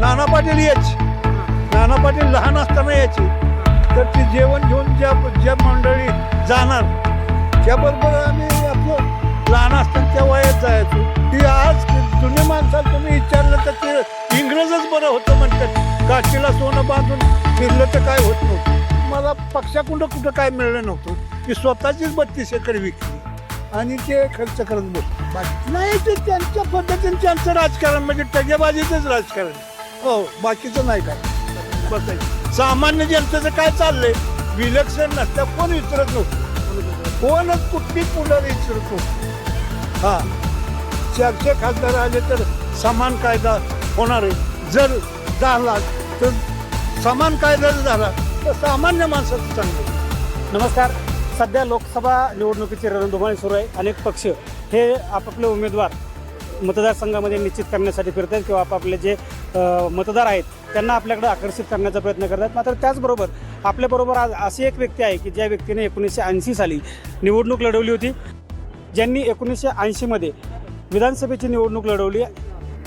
नाना पाटील यायची. नाना पाटील लहान असताना यायची. तर ती जेवण घेऊन ज्या ज्या मंडळी जाणार त्याबरोबर आम्ही आपलं लहान असताना त्या वयात जायचो. ती आज जुने माणसाला तुम्ही विचारलं तर ते इंग्रजच बरं होतं म्हणतात. काठीला सोनं बांधून फिरलं तर काय होत नव्हतं. मला पक्षाकुंड कुठं काय मिळलं नव्हतं. ती स्वतःचीच बत्तीस एकर विकली. आणि ते खर्च करत बसतो बाकी नाही ते त्यांच्या पद्धतीने त्यांचं राजकारण म्हणजे टगेबाजीचंच राजकारण. हो बाकीचं नाही काय. बसायचं सामान्य जनतेचं काय चाललंय? विलक्षण नसतं कोण विचारत नव्हतं कोणच कुठली पुढं विचारत नव्हतं हा. चर्चे खासदार आले तर समान कायदा होणार आहे. जर झाला तर समान कायदा जर झाला तर सामान्य माणसाचं चांगलं नमस्कार. सध्या लोकसभा निवडणुकीची रणधुमाळी सुरू आहे. अनेक पक्ष हे आपापले उमेदवार मतदारसंघामध्ये निश्चित करण्यासाठी फिरत आहेत किंवा आपापले जे मतदार आहेत त्यांना आपल्याकडे आकर्षित करण्याचा प्रयत्न करतात. मात्र त्याचबरोबर आपल्याबरोबर आज अशी एक व्यक्ती आहे की ज्या व्यक्तीने एकोणीसशे ऐंशी साली निवडणूक लढवली होती ज्यांनी एकोणीसशे ऐंशीमध्ये विधानसभेची निवडणूक लढवली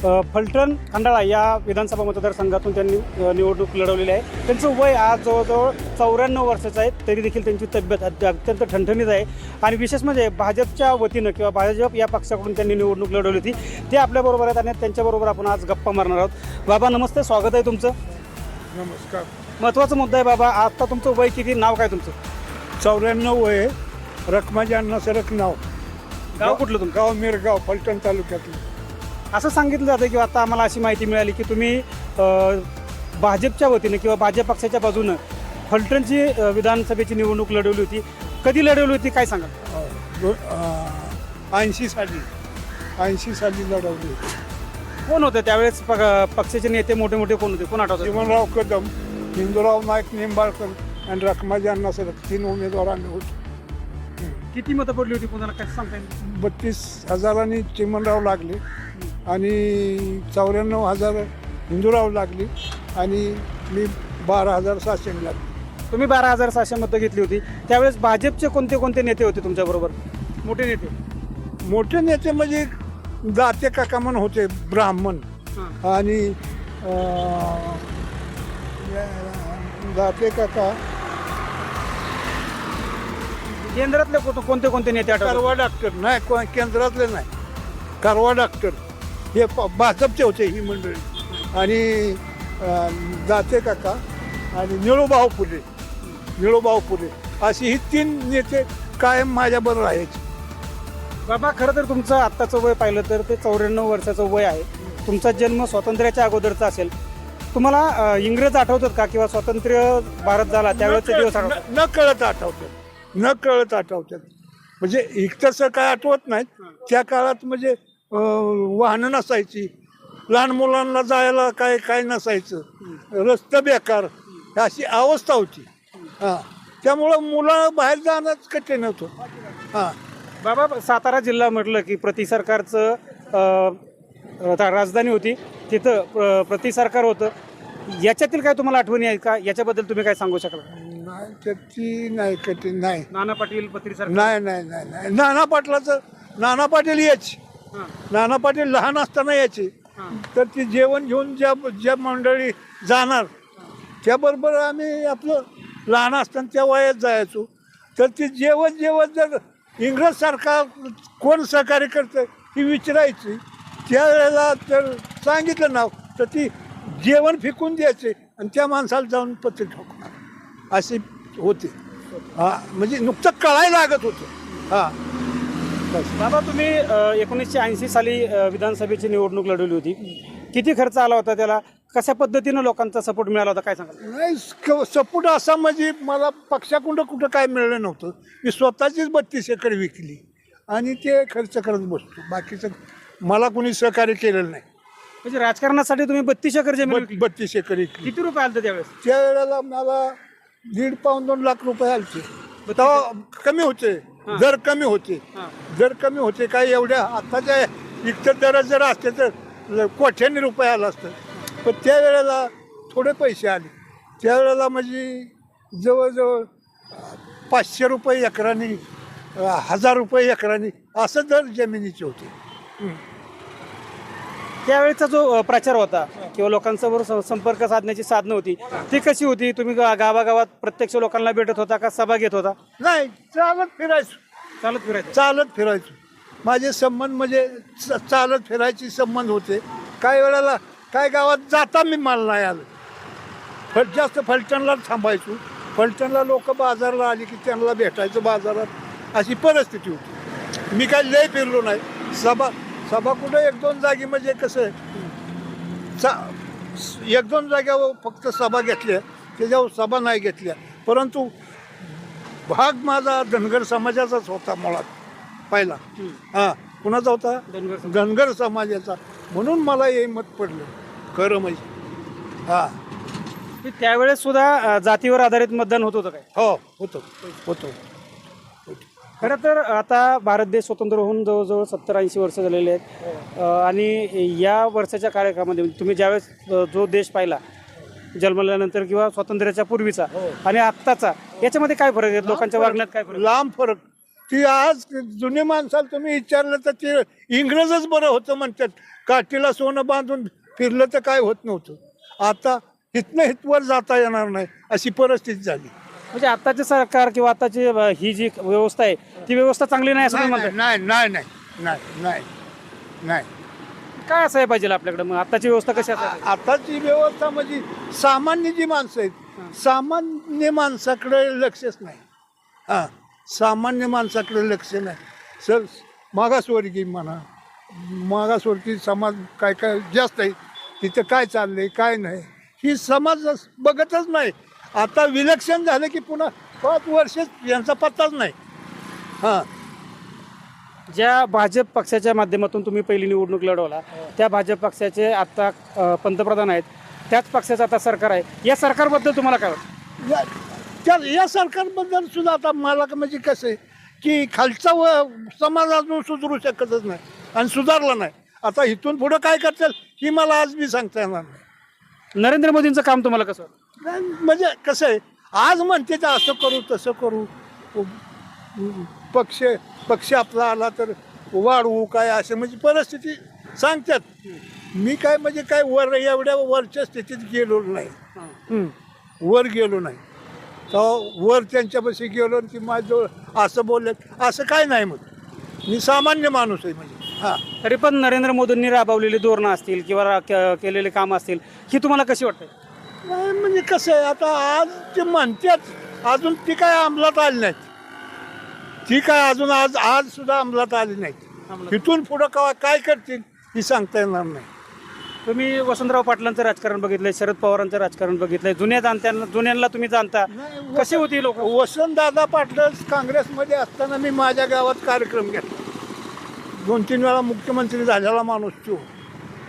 फलटण खंडाळा या विधानसभा मतदारसंघातून त्यांनी निवडणूक लढवलेली आहे. त्यांचं वय आज जवळजवळ चौऱ्याण्णव वर्षाचं आहे तरी देखील त्यांची तब्येत अत्य- अत्यंत ठणठणीत आहे. आणि विशेष म्हणजे भाजपच्या वतीनं किंवा भाजप या पक्षाकडून त्यांनी निवडणूक लढवली होती ते आपल्याबरोबर आहेत आणि त्यांच्याबरोबर आपण आज गप्पा मारणार आहोत. बाबा नमस्ते स्वागत आहे तुमचं. नमस्कार. महत्त्वाचा मुद्दा आहे बाबा आता तुमचं वय किती नाव काय तुमचं? चौऱ्याण्णव वय रखमाजी अण्णासरक नाव. गाव कुठलं तुमचं? गाव मिरगाव फलटण तालुक्यातलं. असं सांगितलं जातं की आता आम्हाला अशी माहिती मिळाली की तुम्ही भाजपच्या वतीनं किंवा भाजप पक्षाच्या बाजूनं फलटणची विधानसभेची निवडणूक लढवली होती. कधी लढवली होती? काय सांगा ऐंशी साली ऐंशी साली लढवली होती. कोण होते? त्यावेळेस प- पक्षाचे नेते मोठे मोठे कोण होते? कोण आठवतात चिमणराव कदम हिंदूराव नाईक निंबाळकर आणि रखमाजी अण्णासरक तीन उमेदवार आम्ही होतो. किती मतं पडली होती कोणाला काय सांगता येईल? बत्तीस हजारांनी चिमणराव लागले. आणि चौऱ्याण्णव हजार हिंदूराव लागली आणि मी बारा हजार सहाशे लागली तुम्ही बारा हजार सहाशे मतं घेतली होती. त्यावेळेस भाजपचे कोणते कोणते नेते होते तुमच्याबरोबर मोठे नेते. मोठे नेते म्हणजे दाते काका म्हणून होते ब्राह्मण. आणि अं, या- दाते काका. केंद्रातले कोणते कोणते नेते आठवतात कारवा डॉक्टर नाही को- केंद्रातले नाही. कारवा डॉक्टर हे भाजपचे होते ही मंडळी. आणि दाते काका. आणि निळोबाव फुले. निळोबाव फुले. अशी ही तीन नेते कायम माझ्याबरोबर आहेत बाबा खरं तर तुमचं आत्ताचं वय पाहिलं तर ते चौऱ्याण्णव वर्षाचं वय आहे. तुमचा जन्म स्वातंत्र्याच्या अगोदरचा असेल. तुम्हाला इंग्रज आठवतात का? किंवा स्वातंत्र्य भारत झाला त्यावेळेचे दिवस आठवतात. न कळत आठवतात न कळत आठवतात म्हणजे एक तसं काय आठवत नाहीत. त्या काळात म्हणजे वाहनं नसायची. लहान मुलांना जायला काय काय नसायचं. रस्ते बेकार. अशी अवस्था होती. हां. त्यामुळं मुलं बाहेर जाणंच कठीण होतं हां. बाबा सातारा जिल्हा म्हटलं की प्रति सरकारचं राजधानी होती. तिथं प्र- प्रति सरकार होतं. याच्यातील काय तुम्हाला आठवणी आहेत का? याच्याबद्दल तुम्ही काय सांगू शकाल? नाही त्याची नाही कठीण नाही. नाना पाटील पत्री सरकार? नाही नाही नाही नाही. नाना पाटलाचं नाना पाटील यायची हां, नाना पाटील लहान असताना यायची. तर ती जेवण घेऊन ज्या ज्या मंडळी जाणार त्याबरोबर आम्ही आपलं लहान असताना त्या वयात जायचो. तर ती जेवण जेवण जर इंग्रज सरकार कोण सहकार्य करतं ही विचारायची. त्यावेळेला तर सांगितलं नाव तर ती जेवण फेकून द्यायचे आणि त्या माणसाला जाऊन पत्र ठोकणार असे होते. हा म्हणजे नुकतं कळायला लागत होतं. हां. बस. बाबा तुम्ही एकोणीसशे ऐंशी साली अ, विधानसभेची निवडणूक लढवली होती. किती खर्च आला होता त्याला? कशा पद्धतीनं लोकांचा सपोर्ट मिळाला होता? काय सांगाल? नाही सपोर्ट असा म्हणजे मला पक्षाकुंड कुठं काय मिळलं नव्हतं. मी स्वतःचीच बत्तीस एकर विकली आणि ते खर्च करत बसतो. बाकीचं मला कोणी सहकार्य केलेलं नाही. म्हणजे राजकारणासाठी तुम्ही बत्तीस एकर जमीन बत- विकली. बत्तीस एकर विकली. किती रुपये आले त्यावेळेस? त्या वेळेला मला दीड पाऊन दोन लाख रुपये आलते. तेव्हा कमी होते. दर कमी होते. दर कमी होते काय एवढ्या आत्ताच्या इतर दर जर असते तर कोठ्याने रुपये आला असतं. पण त्यावेळेला थोडे पैसे आले. त्यावेळेला म्हणजे जवळजवळ पाचशे रुपये एकराने हजार रुपये एकराने असं दर जमिनीचे होते. त्यावेळेचा जो प्रचार होता किंवा लोकांसमोर स- संपर्क साधण्याची साधनं होती ती कशी होती? तुम्ही गा- गावागावात प्रत्यक्ष लोकांना भेटत होता का सभा घेत होता? नाही चालत फिरायचो. चालत फिरायचं. चालत फिरायचो. माझे संबंध म्हणजे च- चालत फिरायचे संबंध होते. काही वेळेला काय गावात जाता मी मला नाही आलं. फल जास्त फलटणला थांबायचो. फलटणला लोक बाजारला आली की त्यांना भेटायचं बाजारात. अशी परिस्थिती होती. मी काय लय फिरलो नाही. सभा सभा कुठं? एक दोन जागी म्हणजे कसं चा एक दोन जाग्यावर फक्त सभा घेतल्या त्याच्यावर सभा नाही घेतल्या. परंतु भाग माझा धनगर समाजाचाच होता मुळात पहिला. हा कुणाचा होता? धनगर समाज. धनगर समाजाचा. म्हणून मला हे मत पडलं. खरं म्हणजे. हा. त्यावेळेस सुद्धा जातीवर आधारित मतदान होत होतं काय? हो होतं. होतं. खरं तर आता भारत देश स्वतंत्र होऊन जवळजवळ सत्तर ऐंशी वर्ष झालेले आहेत. आणि या वर्षाच्या कार्यकाळामध्ये तुम्ही ज्यावेळेस जो देश पाहिला जन्मल्यानंतर किंवा स्वातंत्र्याच्या पूर्वीचा आणि आत्ताचा याच्यामध्ये काय फरक आहे? लोकांच्या वागण्यात काय फरक? लांब फरक. ती आज जुने माणसाला तुम्ही विचारलं तर ते इंग्रजच बरं होतं म्हणतात. काठीला सोनं बांधून फिरलं तर काय होत नव्हतं. आता इथनं इथवर जाता येणार नाही अशी परिस्थिती झाली. म्हणजे आत्ताचे सरकार किंवा आताची अ, ही जी व्यवस्था आहे ती व्यवस्था चांगली नाही असं तुम्ही नाही म्हणताय? नाही नाही नाही नाही नाही नाही. काय असायला पाहिजे आपल्याकडे मग? आताची व्यवस्था कशी असायला आताची व्यवस्था म्हणजे सामान्य जी माणसं आहेत सामान्य माणसाकडे लक्षच नाही. हां सामान्य माणसाकडे लक्ष नाही. सर मागासवर्गीय म्हणा मागासवर्गीय समाज काय काय जास्त आहे तिथं काय चाललंय काय नाही ही समाज बघतच नाही. आता विलक्षण झालं की पुन्हा पाच वर्ष यांचा पत्ताच नाही. हां. ज्या भाजप पक्षाच्या माध्यमातून तुम्ही पहिली निवडणूक लढवला त्या भाजप पक्षाचे आता अ, पंतप्रधान आहेत त्याच पक्षाचं आता सरकार आहे. या सरकारबद्दल तुम्हाला काय वाटतं? या त्या या सरकारबद्दल सुद्धा आता मला का म्हणजे कसं आहे की खालचा व समाज अजून सुधरू शकतच नाही आणि सुधारला नाही. आता इथून पुढं काय करतील ही मला आज बी सांगता येणार नाही. नरेंद्र मोदींचं काम तुम्हाला कसं वाटतं? म्हणजे कसं आहे आज म्हणते ते असं करू तसं करू. पक्ष पक्ष आपला आला तर वाढवू काय असं म्हणजे परिस्थिती सांगतात. मी काय म्हणजे काय वर एवढ्या वरच्या स्थितीत गेलो नाही. वर गेलो नाही. तर वर त्यांच्यापाशी गेलो आणि ती माझ्याजवळ असं बोलले असं काय नाही मग. मी सामान्य माणूस आहे म्हणजे. हां. तरी पण नरेंद्र मोदींनी राबवलेली धोरणं असतील किंवा रा- के- केलेले काम असतील ही तुम्हाला कशी वाटते नाही म्हणजे कसं आहे आता आज ते म्हणतात अजून ती काय अंमलात आली नाहीत. ती काय अजून आज आज सुद्धा अंमलात आली नाहीत. इथून पुढं कवा काय करतील ही सांगता येणार नाही. तुम्ही वसंतराव पाटलांचं राजकारण बघितलंय शरद पवारांचं राजकारण बघितलंय जुन्या जाणत्यांना जुन्यांना तुम्ही जाणता. कशी होती लोक? वसंतदादा पाटलं काँग्रेसमध्ये असताना मी माझ्या गावात कार्यक्रम घेतला. दोन तीन वेळा मुख्यमंत्री झालेला माणूस तो.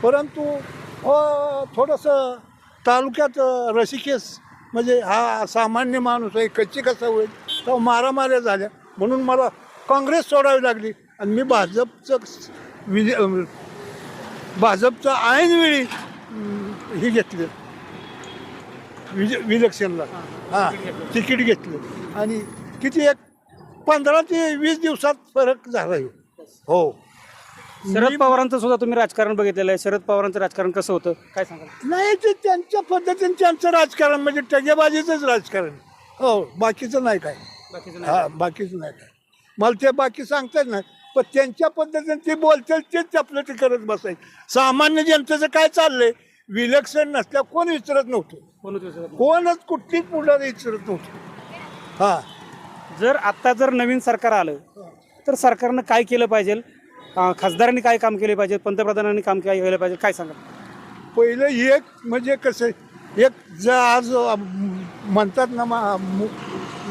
परंतु थोडंसं तालुक्यात रसिकेस म्हणजे हा सामान्य माणूस आहे कच्ची कसा होईल? तेव्हा मारामाऱ्या झाल्या. म्हणून मला काँग्रेस सोडावी लागली. आणि मी भाजपचं विजय भाजपचं ऐनवेळी हे घेतलं. विज विलक्षणला. हां तिकीट घेतलं. आणि किती एक पंधरा ते वीस दिवसात फरक झाला. हो. शरद पवारांचं सुद्धा तुम्ही राजकारण बघितलेलं आहे. शरद पवारांचं राजकारण कसं होतं? काय सांगाल? नाही ते त्यांच्या पद्धतीने त्यांचं राजकारण म्हणजे टगेबाजीचंच राजकारण. हो बाकीचं नाही काय. बाकीचं हा बाकीचं नाही काय. मला ते बाकी सांगतात नाही पण त्यांच्या पद्धतीने ते बोलतील तेच आपलं ते करत बसायचं. सामान्य जनतेचं काय चाललंय? विलक्षण नसल्या कोण विचारत नव्हतं. कोण होते शरद? कोणच कुठलीच पुढं विचारत नव्हतं. हा. जर आता जर नवीन सरकार आलं तर सरकारनं काय केलं पाहिजे? अं, खासदारांनी काय काम केले पाहिजे पंतप्रधानांनी काम काय केलं पाहिजे काय सांगाल? पहिलं एक म्हणजे कसं एक ज आज म्हणतात ना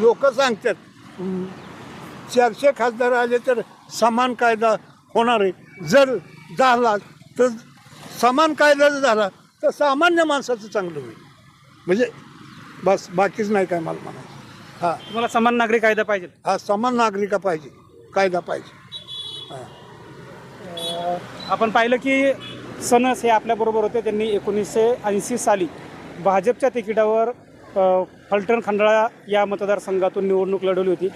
लोक सांगतात अं, चारशे खासदार आले तर समान कायदा होणार आहे. जर झाला तर समान कायदा जर झाला तर सामान्य माणसाचं चांगलं होईल. म्हणजे बस बाकीच नाही काय मला म्हणायचं. हां. तुम्हाला समान नागरी कायदा पाहिजे. हा समान नागरिका पाहिजे कायदा पाहिजे. हां. आपण पाहिलं की सनस हे आपल्याबरोबर होते. त्यांनी एकोणीसशे ऐंशी साली भाजपच्या तिकिटावर फलटण खंडाळा या मतदारसंघातून निवडणूक लढवली होती.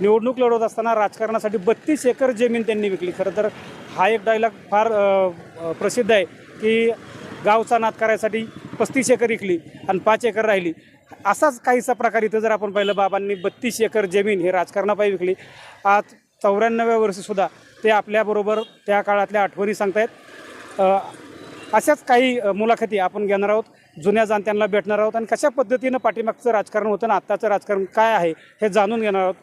निवडणूक लढवत असताना राजकारणासाठी बत्तीस एकर जमीन त्यांनी विकली. खरं तर हा एक डायलॉग फार प्रसिद्ध आहे की गावचा नाद करायसाठी पस्तीस एकर विकली आणि पाच एकर राहिली. असाच काहीसा प्रकार इथं जर आपण पाहिलं बाबांनी बत्तीस एकर जमीन हे राजकारणापायी विकली. आज चौऱ्याण्णव्या वर्षीसुद्धा ते आपल्याबरोबर त्या काळातल्या आठवणी सांगतायत. अशाच काही मुलाखती आपण घेणार आहोत. जुन्या जाणत्यांना भेटणार आहोत. आणि कशा पद्धतीनं पाठीमागचं राजकारण होतं आणि आत्ताचं राजकारण काय आहे हे जाणून घेणार आहोत.